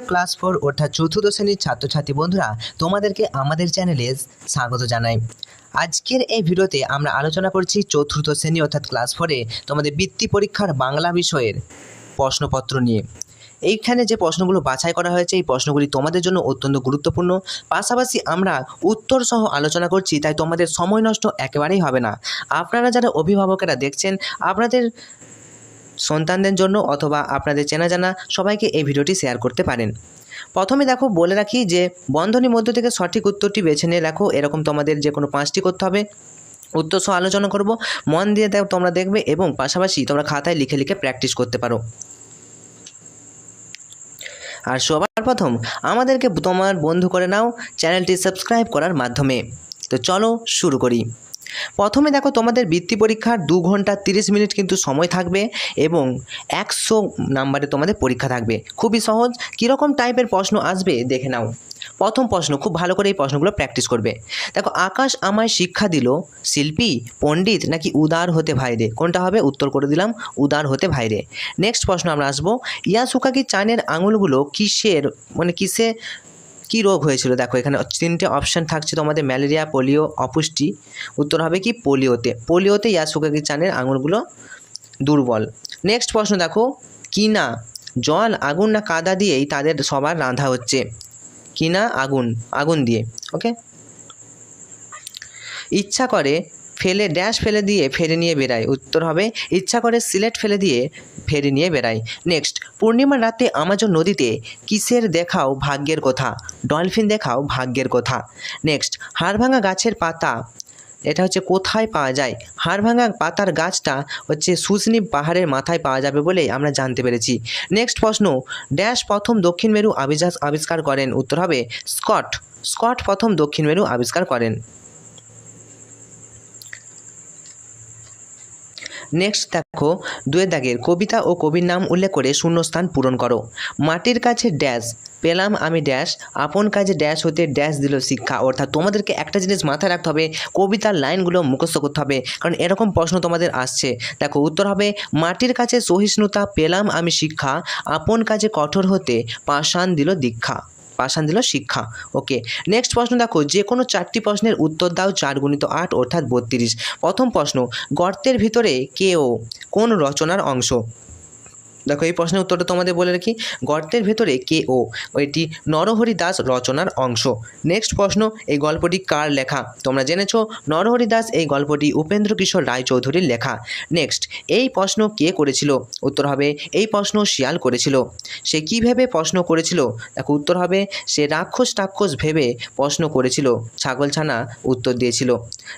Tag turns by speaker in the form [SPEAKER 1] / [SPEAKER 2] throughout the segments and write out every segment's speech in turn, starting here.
[SPEAKER 1] Class four অর্থাৎ চতুর্থ শ্রেণির ছাত্রছাত্রী বন্ধুরা, তোমাদেরকে আমাদের চ্যানেলে স্বাগত জানাই। আজকের এই ভিডিওতে আমরা আলোচনা করছি চতুর্থ শ্রেণি অর্থাৎ ক্লাস ফোরে তোমাদের বৃত্তি পরীক্ষার বাংলা বিষয়ের প্রশ্নপত্র নিয়ে। এইখানে যে প্রশ্নগুলো বাছাই করা হয়েছে, এই প্রশ্নগুলি তোমাদের জন্য অত্যন্ত গুরুত্বপূর্ণ। পাশাপাশি আমরা উত্তর সহ আলোচনা করছি, তাই তোমাদের সময় নষ্ট একেবারেই হবে না। আপনারা যারা অভিভাবকেরা দেখছেন, আপনাদের সন্তানদের জন্য অথবা আপনাদের চেনা জানা সবাইকে এই ভিডিওটি শেয়ার করতে পারেন। প্রথমে দেখো, বলে রাখি যে বন্ধনীর মধ্য থেকে সঠিক উত্তরটি বেছে নিয়ে রাখো এরকম তোমাদের যে কোনো পাঁচটি করতে হবে। উত্তর সহ আলোচনা করব, মন দিয়ে দেখ তোমরা দেখবে এবং পাশাপাশি তোমরা খাতায় লিখে লিখে প্র্যাকটিস করতে পারো। আর সবার প্রথম, আমাদেরকে তোমার বন্ধু করে নাও, চ্যানেলটি সাবস্ক্রাইব করার মাধ্যমে। তো চলো শুরু করি। প্রথমে দেখো তোমাদের বৃত্তি পরীক্ষার দু ঘণ্টা তিরিশ মিনিট কিন্তু সময় থাকবে এবং একশো নাম্বারে তোমাদের পরীক্ষা থাকবে। খুবই সহজ। কীরকম টাইপের প্রশ্ন আসবে দেখে নাও। প্রথম প্রশ্ন, খুব ভালো করে এই প্রশ্নগুলো প্র্যাকটিস করবে। দেখো, আকাশ আমায় শিক্ষা দিল, শিল্পী, পণ্ডিত নাকি উদার হতে ভাইরে? কোনটা হবে? উত্তর করে দিলাম, উদার হতে ভাইরে। নেক্সট প্রশ্ন আমরা আসব, ইয়াসুকাকি চানের আঙুলগুলো কিসের মানে কিসে কি রোগ হয়েছিল? দেখো, এখানে তিনটে অপশান থাকছে তোমাদের ম্যালেরিয়া পোলিও অপুষ্টি। উত্তর হবে কি? পোলিওতে পোলিওতে ইয়াসুকাকি চানের আঙুলগুলো দুর্বল। নেক্সট প্রশ্ন দেখো কি না জল, আগুন না কাদা দিয়েই তাদের সবার রাঁধা হচ্ছে? কি না আগুন আগুন দিয়ে ওকে ইচ্ছা করে ফেলে ড্যাশ ফেলে দিয়ে ফেরে নিয়ে বেড়ায়। উত্তর হবে, ইচ্ছা করে সিলেট ফেলে দিয়ে ফেরে নিয়ে বেড়ায়। নেক্সট পূর্ণিমার রাতে আমাজন নদীতে কিসের দেখাও ভাগ্যের কথা? ডলফিন দেখাও ভাগ্যের কথা। নেক্সট হাড়ভাঙা গাছের পাতা, এটা হচ্ছে কোথায় পাওয়া যায়? হাড়ভাঙা পাতার গাছটা হচ্ছে সুসনি পাহাড়ের মাথায় পাওয়া যাবে বলেই আমরা জানতে পেরেছি। নেক্সট প্রশ্ন ড্যাশ প্রথম দক্ষিণ মেরু আবিষ্কার করেন। উত্তর হবে, স্কট। স্কট প্রথম দক্ষিণ মেরু আবিষ্কার করেন। নেক্সট দেখো দুয়ে দাগের কবিতা ও কবির নাম উল্লেখ করে শূন্যস্থান পূরণ করো। মাটির কাছে ড্যাশ পেলাম আমি ড্যাশ আপন কাজে ড্যাশ হতে ড্যাশ দিল শিক্ষা। অর্থাৎ তোমাদেরকে একটা জিনিস মাথায় রাখতে হবে, কবিতার লাইনগুলো মুখস্থ করতে হবে, কারণ এরকম প্রশ্ন তোমাদের আসছে। দেখো, উত্তর হবে, মাটির কাছে সহিষ্ণুতা, পেলাম আমি শিক্ষা, আপন কাজে কঠোর হতে পাষাণ দিল দীক্ষা। পাষাণ দিল শিক্ষা। ওকে নেক্সট প্রশ্ন দেখো, যে কোনো চারটি প্রশ্নের উত্তর দাও চার গুণিত আট অর্থাৎ বত্রিশ। প্রথম প্রশ্ন, গর্তের ভিতরে কে ও কোন রচনার অংশ? দেখো এই প্রশ্নের উত্তরটা তোমাদের বলে রাখি। গর্তের ভেতরে কে ও? এটি নরহরি দাস রচনার অংশ। নেক্সট প্রশ্ন, এই গল্পটি কার লেখা? তোমরা জেনেছো, নরহরি দাস এই গল্পটি উপেন্দ্র কিশোর রায়চৌধুরীর লেখা। নেক্সট এই প্রশ্ন কে করেছিল? উত্তর হবে, এই প্রশ্ন শিয়াল করেছিল। সে কী ভেবে প্রশ্ন করেছিল? দেখো উত্তর হবে, সে রাক্ষস টাক্ষস ভেবে প্রশ্ন করেছিল। ছাগলছানা উত্তর দিয়েছিল।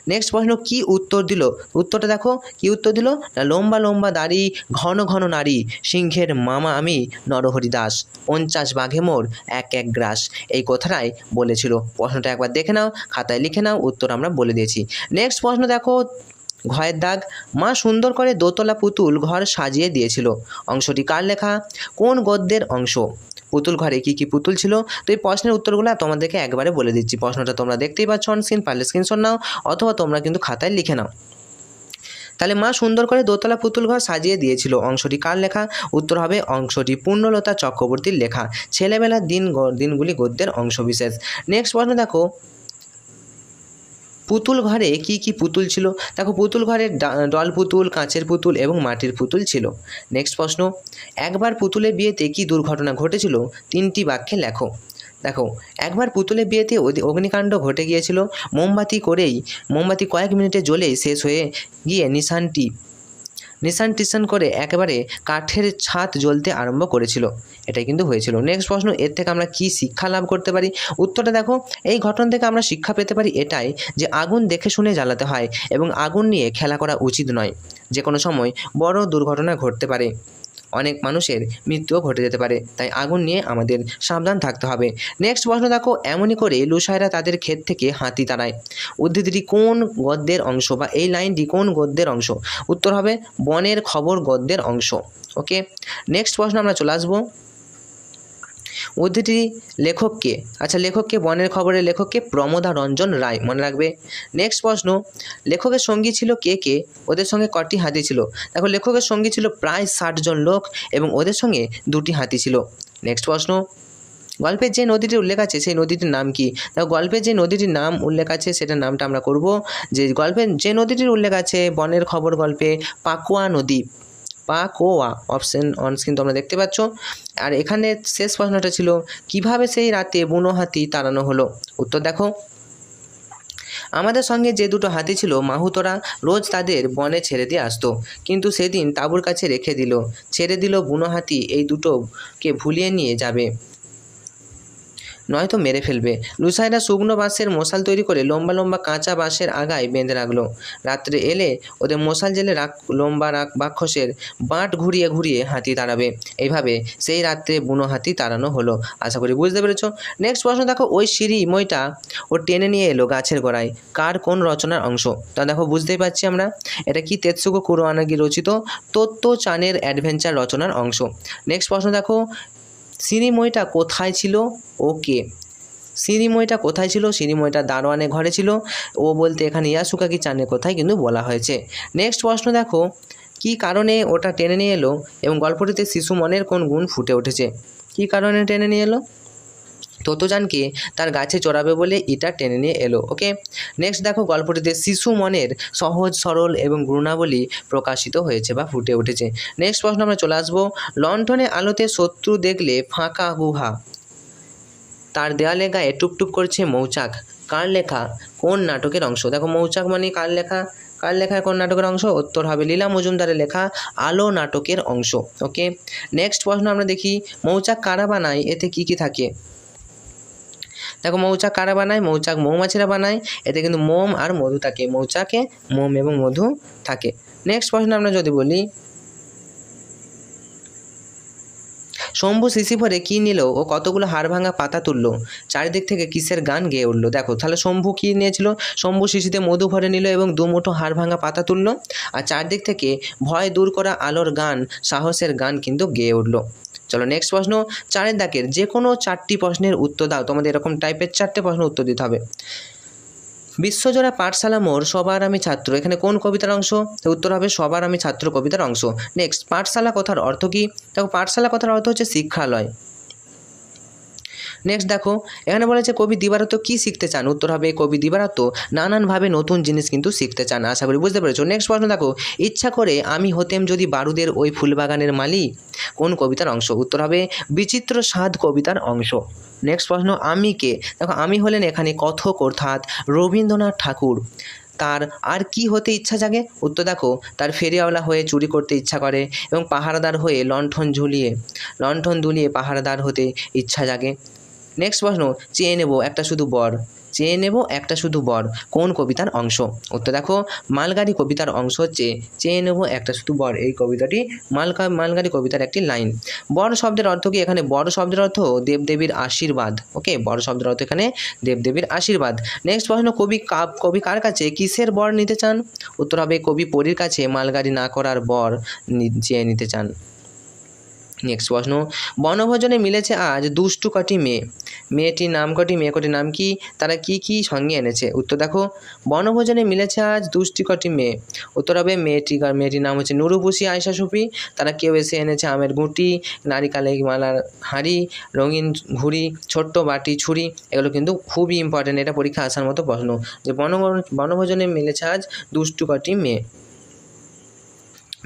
[SPEAKER 1] নেক্সট প্রশ্ন, কি উত্তর দিল? উত্তরটা দেখো, কি উত্তর দিল? না লম্বা লম্বা দাড়ি, ঘন ঘন নারী সিংহের মামা আমি নরহরি দাস। পঞ্চাশ বাঘে মোর এক এক গ্রাস। এই কথাটাই বলেছিল। প্রশ্নটা একবার দেখে নাও, খাতায় লিখে নাও, উত্তর আমরা বলে দিয়েছি। নেক্সট প্রশ্ন দেখো, ঘয়ের দাগ। মা সুন্দর করে দোতলা পুতুল ঘর সাজিয়ে দিয়েছিল। অংশটি কার লেখা? কোন গদ্যের অংশ? পুতুল ঘরে কী কী পুতুল ছিল? তো এই প্রশ্নের উত্তরগুলো তোমাদেরকে একবারে বলে দিচ্ছি। প্রশ্নটা তোমরা দেখতেই পাচ্ছ অন স্ক্রিন পারলে স্ক্রিনশট নাও, অথবা তোমরা কিন্তু খাতায় লিখে নাও। তাহলে মা সুন্দর করে দোতলা পুতুল ঘর সাজিয়ে দিয়েছিল। অংশটি কার লেখা? উত্তর হবে অংশটি পূর্ণলতা চক্রবর্তীর লেখা। ছেলেবেলার দিন দিনগুলি গদ্যের অংশবিশেষ। নেক্সট প্রশ্ন দেখো। পুতুল ঘরে কি কি পুতুল ছিল? দেখো, পুতুল ঘরে ডল পুতুল, কাঁচের পুতুল এবং মাটির পুতুল ছিল। নেক্সট প্রশ্ন। একবার পুতুলের বিয়েতে কি দুর্ঘটনা ঘটেছিল? তিনটি বাক্যে লেখো। দেখো, একবার পুতুলের বিয়েতে অগ্নিকাণ্ড ঘটে গিয়েছিল, মোমবাতি করেই, মোমবাতি কয়েক মিনিটে জ্বলেই শেষ হয়ে গিয়ে নিশানটি, নিশান টিশান করে একেবারে কাঠের ছাদ জ্বলতে আরম্ভ করেছিল। এটাই কিন্তু হয়েছিল। নেক্সট প্রশ্ন, এর থেকে আমরা কি শিক্ষা লাভ করতে পারি? উত্তরটা দেখো, এই ঘটনা থেকে আমরা শিক্ষা পেতে পারি এটাই যে আগুন দেখে শুনে জ্বালাতে হয় এবং আগুন নিয়ে খেলা করা উচিত নয়। যে কোনো সময় বড় দুর্ঘটনা ঘটতে পারে। অনেক মানুষের মৃত্যুও ঘটে যেতে পারে। তাই আগুন নিয়ে আমাদের সাবধান থাকতে হবে। নেক্সট প্রশ্ন দেখো, এমনই করে লুসায়রা তাদের ক্ষেত থেকে হাতি তাড়ায়। উদ্ধৃতিটি কোন গদ্যের অংশ বা এই লাইনটি কোন গদ্যের অংশ? উত্তর হবে, বনের খবর গদ্যের অংশ। ওকে নেক্সট প্রশ্ন আমরা চলে আসব। উদ্ধৃতি লেখককে আচ্ছা লেখককে বনের খবরের লেখককে প্রমোদা রঞ্জন রায় মনে রাখবে। নেক্সট প্রশ্ন, লেখকের সঙ্গী ছিল কে কে? ওদের সঙ্গে কটি হাতি ছিল? দেখো, লেখকের সঙ্গী ছিল প্রায় ষাট জন লোক এবং ওদের সঙ্গে দুটি হাতি ছিল। নেক্সট প্রশ্ন, গল্পের যে নদীটির উল্লেখ আছে, সেই নদীটির নাম কি? দেখো, গল্পের যে নদীটির নাম উল্লেখ আছে, সেটার নামটা আমরা করব যে গল্পের যে নদীটির উল্লেখ আছে বনের খবর গল্পে পাকুয়া নদী। পাকোয়া অপশন অন স্ক্রিন তোমরা দেখতে পাচ্ছ। আর এখানে শেষ প্রশ্নটা ছিল, কীভাবে সেই রাতে বুনো হাতি তাড়ানো হলো? উত্তর দেখো, আমাদের সঙ্গে যে দুটো হাতি ছিল, মাহুতরা রোজ তাদের বনে ছেড়ে দিয়ে আসতো। কিন্তু সেদিন তাঁবুর কাছে রেখে দিল। ছেড়ে দিল বুনো হাতি, এই দুটোকে ভুলিয়ে নিয়ে যাবে। নয়তো মেরে ফেলবে। লুসাইরা শুকনো বাঁশের মশাল তৈরি করে লম্বা লম্বা কাঁচা বাঁশের আগায় বেঁধে রাখল। রাত্রে এলে ওদের মশাল জেলে রাখ, লম্বা রাখ বাক্ষসের বাঁট ঘুরিয়ে ঘুরিয়ে হাতি তাড়াবে। এইভাবে সেই রাত্রে বুনো হাতি তাড়ানো হলো। আশা করি বুঝতে পেরেছ। নেক্সট প্রশ্ন, দেখো ওই সিঁড়ি মইটা ও টেনে নিয়ে এলো গাছের গোড়ায়। কার কোন রচনার অংশ? তা দেখো, বুঝতেই পারছি আমরা। এটা কি তেৎসুকো কুরোয়ানাগি রচিত তত্ত্ব চানের অ্যাডভেঞ্চার রচনার অংশ? নেক্সট প্রশ্ন, দেখো সিঁড়িমইটা কোথায় ছিল? ও কে সিঁড়িময়টা কোথায় ছিল? সিঁড়িময়টা দারোয়ানের ঘরে ছিল। ও বলতে এখানে ইয়াসুকাকি চানের কোথায় কিন্তু বলা হয়েছে। নেক্সট প্রশ্ন দেখো। কি কারণে ওটা টেনে নিয়ে এলো? এবং গল্পটিতে শিশু মনের কোন গুণ ফুটে উঠেছে? কি কারণে টেনে নিয়ে এলো? ততজানকে তার গাছে চড়াবে বলে ইটা টেনে নিয়ে এলো। ওকে? নেক্সট দেখো গল্পটিতে শিশু মনের সহজ, সরল এবং গুণাবলী প্রকাশিত হয়েছে বা ফুটে উঠেছে। নেক্সট প্রশ্ন আমরা চলে আসব। লণ্ঠনে আলোতে শত্রু দেখলে ফাঁকা গুহা। তার দেয়ালে গায়ে টুপটুপ করছে মৌচাক। কার লেখা? কোন নাটকের অংশ? দেখো মৌচাক মানে কার লেখা? কার লেখা কোন নাটকের অংশ? উত্তর হবে লীলা মজুমদারের লেখা আলো নাটকের অংশ। ওকে? নেক্সট প্রশ্ন আমরা দেখি, মৌচাক কারা বানায়? এতে কি কি থাকে? দেখো মৌচাক কারা বানায়? মৌচাক মৌমাছিরা বানায়। এতে কিন্তু মোম আর মধু থাকে। মৌচাকে মোম এবং মধু থাকে। নেক্সট প্রশ্ন আমরা যদি বলি, শম্ভু শিশি ভরে কী নিল ও কতগুলো হাড় ভাঙা পাতা তুললো? চারিদিক থেকে কিসের গান গেয়ে উঠল? দেখো, তাহলে শম্ভু কী নিয়েছিল? শম্ভু শিশিতে মধু ভরে নিল এবং দুমুঠো হাড় ভাঙা পাতা তুললো। আর চারদিক থেকে ভয় দূর করা আলোর গান, সাহসের গান কিন্তু গেয়ে উঠল। চলো নেক্সট প্রশ্ন, চারের দাগের যে কোনো চারটি প্রশ্নের উত্তর দাও। তোমাদের এরকম টাইপের চারটে প্রশ্ন উত্তর দিতে হবে। বিশ্বজোড়া পাঠশালা মোর সবার আমি ছাত্র। এখানে কোন কবিতার অংশ? উত্তর হবে, সবার আমি ছাত্র কবিতার অংশ। নেক্সট পাঠশালা কথার অর্থ কী? দেখো, পাঠশালা কথার অর্থ হচ্ছে শিক্ষালয়। নেক্সট দেখো, এখানে বলেছে কবি দিবারত কী শিখতে চান? উত্তর হবে, কবি দিবারত নানানভাবে নতুন জিনিস কিন্তু শিখতে চান, আশা করি বুঝতে পেরেছ। নেক্সট প্রশ্ন দেখো, ইচ্ছা করে আমি হতেম যদি বারুদের ওই ফুলবাগানের মালি কোন কবিতার অংশ? উত্তর হবে, বিচিত্র স্বাদ কবিতার অংশ। নেক্সট প্রশ্ন, আমি কে? দেখো, আমি হলেন এখানে কথক অর্থাৎ রবীন্দ্রনাথ ঠাকুর। তার আর কি হতে ইচ্ছা জাগে? উত্তর দেখো, তার ফেরিওয়ালা হয়ে চুরি করতে ইচ্ছা করে এবং পাহারাদার হয়ে লণ্ঠন ঝুলিয়ে, লণ্ঠন দুলিয়ে পাহারাদার হতে ইচ্ছা জাগে। নেক্সট প্রশ্ন, চেয়ে নেব একটা শুধু বর। চেয়ে নেব একটা শুধু বর। কোন কবিতার অংশ? উত্তর দেখো, মালগাড়ি কবিতার অংশ হচ্ছে, চেয়ে নেব একটা শুধু বর। এই কবিতাটি মালকা, মালগাড়ি কবিতার একটি লাইন। বর শব্দের অর্থ কি? এখানে বড় শব্দের অর্থ দেবদেবীর আশীর্বাদ। ওকে বড় শব্দের অর্থ এখানে দেবদেবীর আশীর্বাদ। নেক্সট প্রশ্ন, কবি কাপ কবি কার কাছে কিসের বর নিতে চান? উত্তর হবে, কবি পরীর কাছে মালগাড়ি না করার বর চেয়ে নিতে চান। নেক্সট প্রশ্ন, বনভোজনে মিলেছে আজ দুষ্টু কটি মেয়ে। মেয়েটির নাম কটি, মেয়ে কটির নাম কি, তারা কি কি সঙ্গে এনেছে? উত্তর দেখো, বনভোজনে মিলেছে আজ দুষ্টি কটি মেয়ে। উত্তর হবে মেয়েটি মেয়েটির নাম হচ্ছে নুরুপুষি আয়সা সুফি। তারা কেউ এসে এনেছে আমের গুঁটি, নারিকালে মালার হাঁড়ি, রঙিন ঘুড়ি ছোট্ট বাটি, ছুরি, এগুলো কিন্তু খুবই ইম্পর্টেন্ট এটা পরীক্ষা আসার মতো প্রশ্ন। যে বন বনভোজনে মিলেছে আজ দুষ্টু কটি মেয়ে।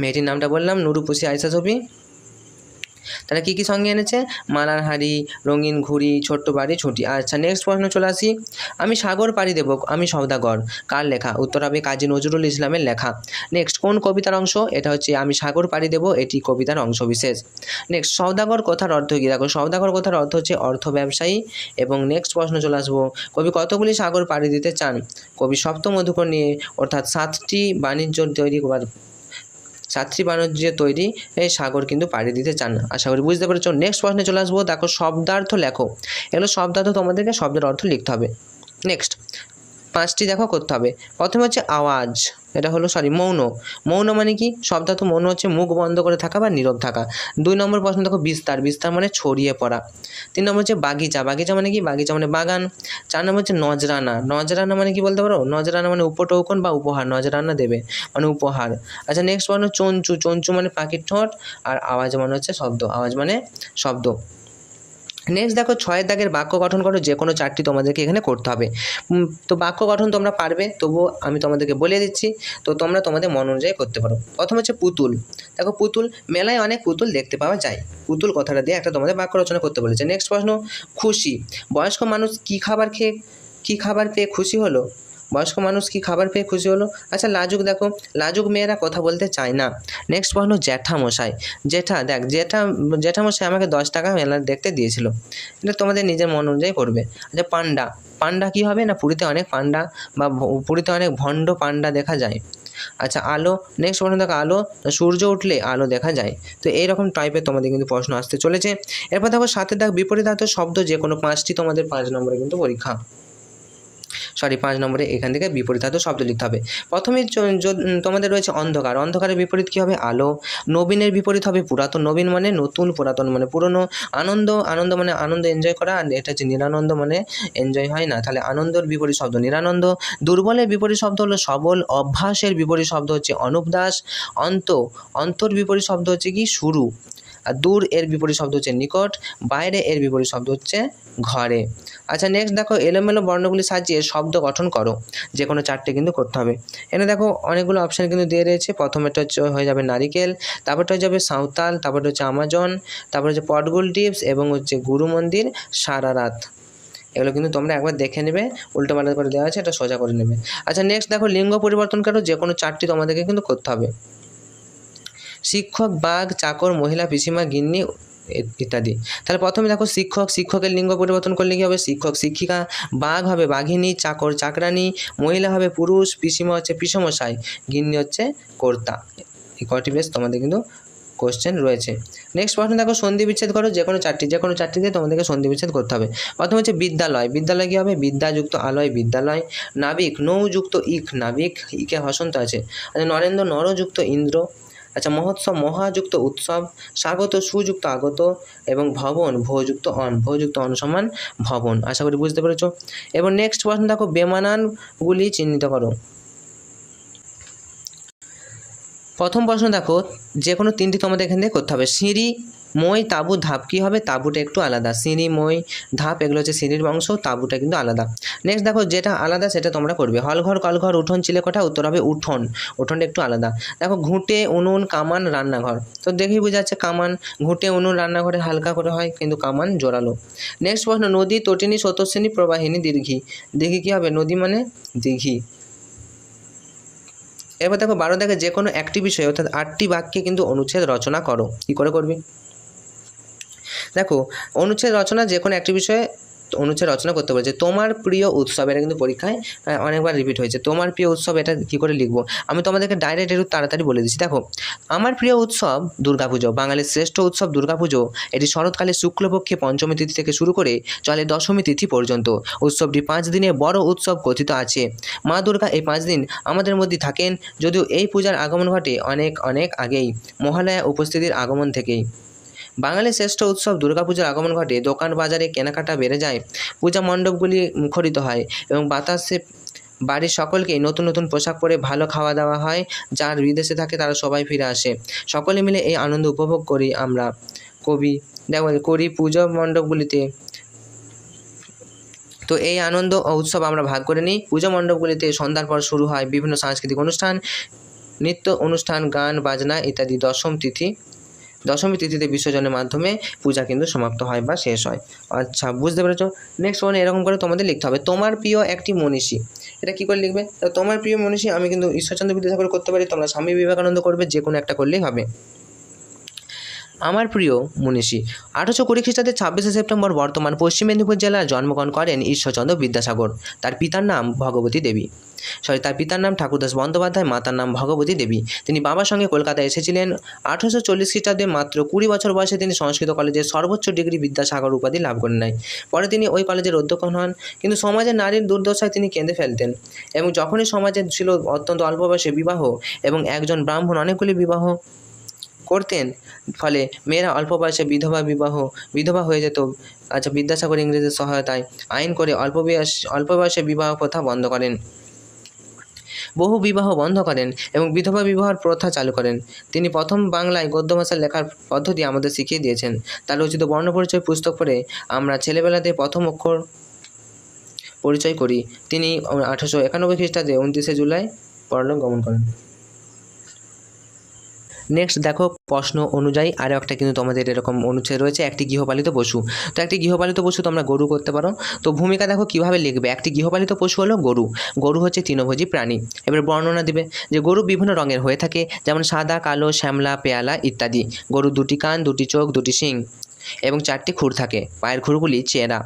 [SPEAKER 1] মেয়েটির নামটা বললাম নুরুপুষি আয়সা ছবি তারা কী কী সঙ্গে এনেছে? মালার হাড়ি রঙিন ঘুড়ি, ছোট্ট বাড়ি, ছুটি। আচ্ছা নেক্সট প্রশ্ন চলে আসি। আমি সাগর পাড়ি দেব, আমি সওদাগর। কার লেখা? উত্তর হবে কাজী নজরুল ইসলামের লেখা। নেক্সট কোন কবিতার অংশ? এটা হচ্ছে, আমি সাগর পাড়ি দেব, এটি কবিতার অংশ বিশেষ। নেক্সট সওদাগর কথার অর্থ কী? দেখো, সওদাগর কথার অর্থ হচ্ছে অর্থ ব্যবসায়ী। এবং নেক্সট প্রশ্ন চলে আসব, কবি কতগুলি সাগর পাড়ি দিতে চান? কবি সপ্তম অধিকর নিয়ে, অর্থাৎ সাতটি বাণিজ্য তৈরি করার বাণিজ্যের বাণিজ্যে তৈরি এই সাগর কিন্তু পাড়ি দিতে চান না। আশা করি বুঝতে পেরেছ নেক্সট প্রশ্নে চলে আসব। দেখো শব্দার্থ লেখো। এগুলো শব্দার্থ তোমাদেরকে শব্দের অর্থ লিখতে হবে। নেক্সট পাঁচটি দেখো করতে হবে। প্রথমে হচ্ছে আওয়াজ, এটা হলো সরি মৌন। মৌন মানে কি? শব্দার্থ মৌন হচ্ছে মুখ বন্ধ করে থাকা বা নীরব থাকা। দুই নম্বর প্রশ্ন দেখো, বিস্তার। বিস্তার মানে ছড়িয়ে পড়া। তিন নম্বর হচ্ছে বাগিচা। বাগিচা মানে কি? বাগিচা মানে বাগান। চার নম্বর হচ্ছে নজরানা। নজরানা মানে কি বলতে পারো? নজরানা মানে উপটৌকন বা উপহার। নজরানা দেবে মানে উপহার। আচ্ছা নেক্সট প্রশ্ন চঞ্চু। চঞ্চু মানে পাখির ঠোঁট, আর আওয়াজ মানে হচ্ছে শব্দ। আওয়াজ মানে শব্দ। নেক্সট দেখো ছয়ের দাগের বাক্য গঠন করো, যে কোনো চারটি তোমাদেরকে এখানে করতে হবে। তো বাক্য গঠন তোমরা পারবে, তবুও আমি তোমাদেরকে বলে দিচ্ছি, তো তোমরা তোমাদের মন অনুযায়ী করতে পারো। প্রথম হচ্ছে পুতুল। দেখো পুতুল, মেলায় অনেক পুতুল দেখতে পাওয়া যায়। পুতুল কথাটা দিয়ে একটা তোমাদের বাক্য রচনা করতে বলেছে। নেক্সট প্রশ্ন, খুশি। বয়স্ক মানুষ কি খাবার খেয়ে, কি খাবার পেয়ে খুশি হলো? বয়স্ক মানুষ কি খাবার পেয়ে খুশি হলো? আচ্ছা লাজুক দেখো, লাজুক মেয়েরা কথা বলতে চায় না। নেক্সট প্রশ্ন জ্যাঠামশাই। জেঠা, দেখ, জেঠা জ্যাঠামশাই আমাকে দশ টাকা মেলা দেখতে দিয়েছিল। এটা তোমাদের নিজের মন অনুযায়ী করবে। আচ্ছা পান্ডা। পান্ডা কি হবে না? পুরীতে অনেক পান্ডা বা পুরীতে অনেক ভণ্ড পান্ডা দেখা যায়। আচ্ছা আলো। নেক্সট প্রশ্ন দেখো, আলো। সূর্য উঠলে আলো দেখা যায়। তো এইরকম টাইপের তোমাদের কিন্তু প্রশ্ন আসতে চলেছে। এরপর দেখো, সাথে দেখ বিপরীতার্থ শব্দ যে কোনো পাঁচটি তোমাদের পাঁচ নম্বরে কিন্তু পরীক্ষা। সরি, পাঁচ নম্বরে এখান থেকে বিপরীত বিপরীতার্থ শব্দ লিখতে হবে। প্রথমে তোমাদের রয়েছে অন্ধকার। অন্ধকারের বিপরীত কী হবে? আলো। নবীনের বিপরীত হবে পুরাতন। নবীন মানে নতুন পুরাতন মানে পুরনো আনন্দ। আনন্দ মানে আনন্দ এনজয় করা, আর এটা হচ্ছে নিরানন্দ মানে এনজয় হয় না। তাহলে আনন্দের বিপরীত শব্দ নিরানন্দ। দুর্বলের বিপরীত শব্দ হলো সবল। অভ্যাসের বিপরীত শব্দ হচ্ছে অনুপদাস অন্ত, অন্তর বিপরীত শব্দ হচ্ছে কি? শুরু। আর দূর এর বিপরীত শব্দ হচ্ছে নিকট, বাইরে এর বিপরীত শব্দ হচ্ছে ঘরে। আচ্ছা নেক্সট দেখো, এলোমেলো বর্ণগুলি সাজিয়ে শব্দ গঠন করো। যে কোনো চারটে কিন্তু করতে হবে। এখানে দেখো, অনেকগুলো অপশান কিন্তু দিয়ে রয়েছে। প্রথমেটা হচ্ছে হয়ে যাবে নারিকেল, তারপরটা হয়ে যাবে সাঁওতাল, তারপরটা হচ্ছে আমাজন, তারপর হচ্ছে পটগুল টিপস এবং হচ্ছে গুরু মন্দির, সারা রাত। এগুলো কিন্তু তোমরা একবার দেখে নেবে, উল্টো পাল্টা করে দেওয়া আছে, এটা সোজা করে নেবে। আচ্ছা নেক্সট দেখো, লিঙ্গ পরিবর্তন করো যে কোনো চারটি তোমাদেরকে কিন্তু করতে হবে। শিক্ষক, বাঘ, চাকর, মহিলা, পিসিমা, গিন্নি ইত্যাদি। তাহলে প্রথমে দেখো শিক্ষক, শিক্ষকের লিঙ্গ পরিবর্তন করলে কী হবে? শিক্ষক, শিক্ষিকা, বাঘ হবে বাঘিনী, চাকর, চাকরানি, মহিলা হবে পুরুষ, পিসিমা হচ্ছে পিসমশাই, গিন্নি হচ্ছে কর্তা। এই কটি বেশ তোমাদের কিন্তু কোশ্চেন রয়েছে। নেক্সট প্রশ্ন দেখো, সন্ধি বিচ্ছেদ করো, যে কোনো চারটি, যে কোনো চারটি দিয়ে তোমাদেরকে সন্ধি বিচ্ছেদ করতে হবে। প্রথম হচ্ছে বিদ্যালয়। বিদ্যালয় কী হবে? বিদ্যাযুক্ত আলয়, বিদ্যালয়। নাবিক, নৌযুক্ত ইক নাবিক ইকে হসন্ত আছে। আচ্ছা নরেন্দ্র, নরযুক্ত ইন্দ্র। আচ্ছা মহোৎসব মহাযুক্ত উৎসব, স্বাগত সুযুক্ত আগত এবং ভবন ভযুক্ত অন ভযুক্ত অন সমান ভবন। আশা করি বুঝতে পেরেছ? এবং নেক্সট প্রশ্ন দেখো, বেমানানগুলি চিহ্নিত করো। প্রথম প্রশ্ন দেখো যে কোনো তিনটি তোমাদের এখান থেকে করতে হবে। সিঁড়ি মই, তাঁবু, ধাপ, কী হবে? তাঁবুটা একটু আলাদা। সিঁড়ি, মই, ধাপ, এগুলো হচ্ছে সিঁড়ির বংশ তাঁবুটা কিন্তু আলাদা। নেক্সট দেখো, যেটা আলাদা সেটা তোমরা করবে। হলঘর, কলঘর, উঠোন, চিলেকোঠা, উত্তর হবে উঠোন। উঠোনটা একটু আলাদা। দেখো, ঘুঁটে, উনুন, কামান, রান্নাঘর। তো দেখেই বোঝা যাচ্ছে কামান, ঘুঁটে, উনুন, রান্নাঘরে হালকা করে হয়, কিন্তু কামান জোরালো। নেক্সট প্রশ্ন, নদী, তটিনী স্রোতস্বিনী প্রবাহিনী, দীর্ঘি। দীর্ঘি কী হবে? নদী মানে দীঘি এবার দেখো, বারো দেখে যে কোনো একটি বিষয়, অর্থাৎ আটটি বাক্যে কিন্তু অনুচ্ছেদ রচনা করো। কী করে করবি? দেখো, অনুচ্ছেদ রচনা যে কোনো একটি বিষয়ে অনুচ্ছেদ রচনা করতে বলেছে তোমার প্রিয় উৎসব, এটা কিন্তু পরীক্ষায় অনেকবার রিপিট হয়েছে। তোমার প্রিয় উৎসব, এটা কী করে লিখব? আমি তোমাদেরকে ডাইরেক্ট একটু তাড়াতাড়ি বলে দিচ্ছি। দেখো, আমার প্রিয় উৎসব দুর্গাপুজো, বাঙালির শ্রেষ্ঠ উৎসব দুর্গাপুজো। এটি শরৎকালে শুক্লপক্ষে পঞ্চমী তিথি থেকে শুরু করে চলে দশমী তিথি পর্যন্ত। উৎসবটি পাঁচ দিনে বড় উৎসব কথিত আছে। মা দুর্গা এই পাঁচ দিন আমাদের মধ্যে থাকেন, যদিও এই পূজার আগমন ঘটে অনেক অনেক আগেই। মহালয়া উপস্থিতির আগমন থেকেই। বাঙালির শ্রেষ্ঠ উৎসব দুর্গাপূজার আগমন ঘটে, দোকান বাজারে কেনাকাটা বেড়ে যায়, পূজা মণ্ডপগুলি মুখরিত হয় এবং বাতাসে বাড়ির সকলকেই নতুন নতুন পোশাক পরে ভালো খাওয়া দাওয়া হয়, যার বিদেশে থাকে তারা সবাই ফিরে আসে। সকলে মিলে এই আনন্দ উপভোগ করি আমরা। কবি, দেখো, করি পুজো মণ্ডপগুলিতে। তো এই আনন্দ ও উৎসব আমরা ভাগ করে নিই। পুজো মণ্ডপগুলিতে সন্ধ্যার পর শুরু হয় বিভিন্ন সাংস্কৃতিক অনুষ্ঠান, নৃত্য অনুষ্ঠান, গান, বাজনা ইত্যাদি, দশম তিথি। দশমী তিথিতে বিসর্জনের মাধ্যমে পূজা কিন্তু সমাপ্ত হয় বা শেষ হয়। আচ্ছা বুঝতে পেরেছ? নেক্সট ওয়ান এরকম করে তোমাদের লিখতে হবে। তোমার প্রিয় একটি মনীষী। এটা কী করে লিখবে? তোমার প্রিয় মনীষী, আমি কিন্তু ঈশ্বরচন্দ্র বিদ্যাসাগর করতে পারি, তোমরা স্বামী বিবেকানন্দ করবে যে কোনো একটা করলেই হবে। আমার প্রিয় মনীষী, আঠারোশো কুড়ি খ্রিস্টাব্দের ছাব্বিশে সেপ্টেম্বর বর্তমান পশ্চিম মেদিনীপুর জেলায় জন্মগ্রহণ করেন ঈশ্বরচন্দ্র বিদ্যাসাগর। তার পিতার নাম ভগবতী দেবী। সরি, তার পিতার নাম ঠাকুরদাস বন্দ্যোপাধ্যায়, মাতার নাম ভগবতী দেবী। তিনি বাবার সঙ্গে কলকাতায় এসেছিলেন। আঠারোশো চল্লিশ খ্রিস্টাব্দে মাত্র কুড়ি বছর বয়সে তিনি সংস্কৃত কলেজের সর্বোচ্চ ডিগ্রি বিদ্যাসাগর উপাধি লাভ করেন নাই। পরে তিনি ওই কলেজের অধ্যক্ষ হন। কিন্তু সমাজে নারীর দুর্দশায় তিনি কেঁদে ফেলতেন। এবং যখনই সমাজে ছিল অত্যন্ত অল্প বয়সে বিবাহ এবং একজন ব্রাহ্মণ অনেকগুলি বিবাহ করতেন? ফলে মেয়েরা অল্প বয়সে বিধবা, বিবাহ, বিধবা হয়ে যেত। আচ্ছা বিদ্যাসাগর ইংরেজের সহায়তায় আইন করে অল্প বয়স, অল্প বয়সে বিবাহ প্রথা বন্ধ করেন। বহু বিবাহ বন্ধ করেন এবং বিধবা বিবাহ প্রথা চালু করেন। তিনি প্রথম বাংলায় গদ্য ভাষা লেখার পদ্ধতি আমাদের শিখিয়ে দিয়েছেন। তার রচিত বর্ণপরিচয় পুস্তক পড়ে আমরা ছেলেবেলাতে প্রথম অক্ষর পরিচয় করি। তিনি আঠারোশো একানব্বই খ্রিস্টাব্দে উনত্রিশে জুলাই পরলোক গমন করেন। নেক্সট দেখো, প্রশ্ন অনুযায়ী আরও একটা কিন্তু তোমাদের এরকম অনুচ্ছেদ রয়েছে, একটি গৃহপালিত পশু। তো একটি গৃহপালিত পশু তোমরা গরু করতে পারো। তো ভূমিকা দেখো, কীভাবে লিখবে? একটি গৃহপালিত পশু হলো গরু। গরু হচ্ছে তৃণভোজী প্রাণী। এবার বর্ণনা দিবে যে গরু বিভিন্ন রঙের হয়ে থাকে, যেমন সাদা, কালো, শ্যামলা, পেয়ালা ইত্যাদি। গরুর দুটি কান, দুটি চোখ, দুটি শিং এবং চারটি খুর থাকে। পায়ের খুরগুলি চেরা।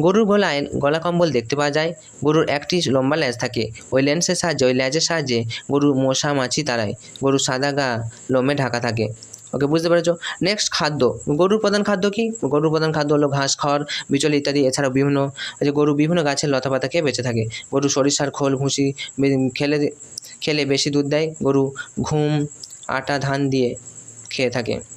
[SPEAKER 1] গরুর গলায় গলা কম্বল দেখতে পাওয়া যায়। গরুর একটি লম্বা লেজ থাকে। ওই লেন্সের সাহায্যে, ওই লেজের সাহায্যে গরুর মশা, মাছি তাড়ায়। গরুর সাদা গা, লোমে ঢাকা থাকে। ওকে, বুঝতে পেরেছ? নেক্সট খাদ্য। গরুর প্রধান খাদ্য কি? গরুর প্রধান খাদ্য হলো ঘাস, খড়, বিচল ইত্যাদি। এছাড়াও বিভিন্ন যে গরু বিভিন্ন গাছের লতাপাতা খেয়ে বেঁচে থাকে। গরু সরিষার খোল, ভুসি খেলে খেলে বেশি দুধ দেয়। গরু ঘুম, আটা, ধান দিয়ে খেয়ে থাকে।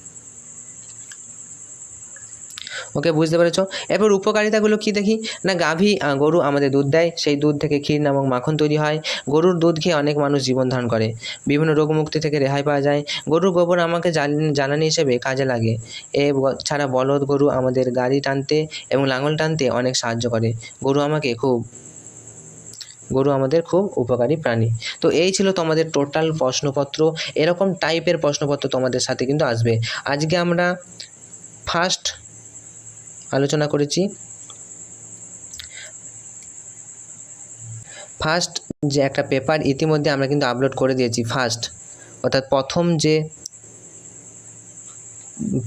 [SPEAKER 1] ওকে বুঝতে পেরেছ? এরপর উপকারিতাগুলো কি দেখি? না, গাভী গরু আমাদের দুধ দেয়, সেই দুধ থেকে ক্ষীর নামক মাখন তৈরি হয়। গরুর দুধ খেয়ে অনেক মানুষ জীবন ধারণ করে। বিভিন্ন রোগমুক্তি থেকে রেহাই পাওয়া যায়। গরুর গোবর আমাকে জ্বাল- জ্বালানি হিসেবে কাজে লাগে। এ ছাড়া বলদ গরু আমাদের গাড়ি টানতে এবং লাঙল টানতে অনেক সাহায্য করে। গরু আমাকে খুব, গরু আমাদের খুব উপকারী প্রাণী। তো এই ছিল তোমাদের টোটাল প্রশ্নপত্র। এরকম টাইপের প্রশ্নপত্র তোমাদের সাথে কিন্তু আসবে। আজকে আমরা ফার্স্ট আলোচনা করেছি। ফার্স্ট যে একটা পেপার ইতিমধ্যে আমরা কিন্তু আপলোড করে দিয়েছি ফার্স্ট অর্থাৎ প্রথম যে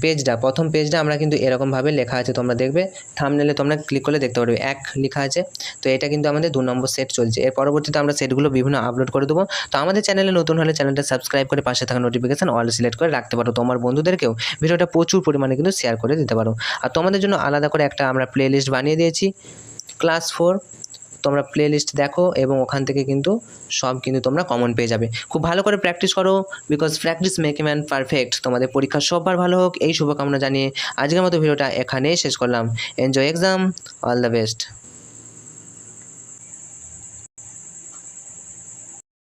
[SPEAKER 1] পেজটা প্রথম পেজটা আমরা কিন্তু এরকমভাবে লেখা আছে, তোমরা দেখবে। থামনেলে তোমরা ক্লিক করলে দেখতে পারবে, এক লেখা আছে। তো এটা কিন্তু আমাদের দু নম্বর সেট চলছে। এর পরবর্তীতে আমরা সেটগুলো বিভিন্ন আপলোড করে দেবো। তো আমাদের চ্যানেলে নতুন হলে চ্যানেলটা সাবস্ক্রাইব করে পাশে থাকা নোটিফিকেশন অল সিলেক্ট করে রাখতে পারো। তোমার বন্ধুদেরকেও ভিডিওটা প্রচুর পরিমাণে কিন্তু শেয়ার করে দিতে পারো। আর তোমাদের জন্য আলাদা করে একটা আমরা প্লে লিস্ট বানিয়ে দিয়েছি ক্লাস ফোর তোমরা প্লে লিস্ট দেখো এবং ওখান থেকে কিন্তু সব কিন্তু তোমরা কমন পেয়ে যাবে। খুব ভালো করে প্র্যাকটিস করো because practice make a man perfect তোমাদের পরীক্ষা সববার ভালো হোক, এই শুভকামনা জানিয়ে আজকের মতো ভিডিওটা এখানেই শেষ করলাম। Enjoy exam all the best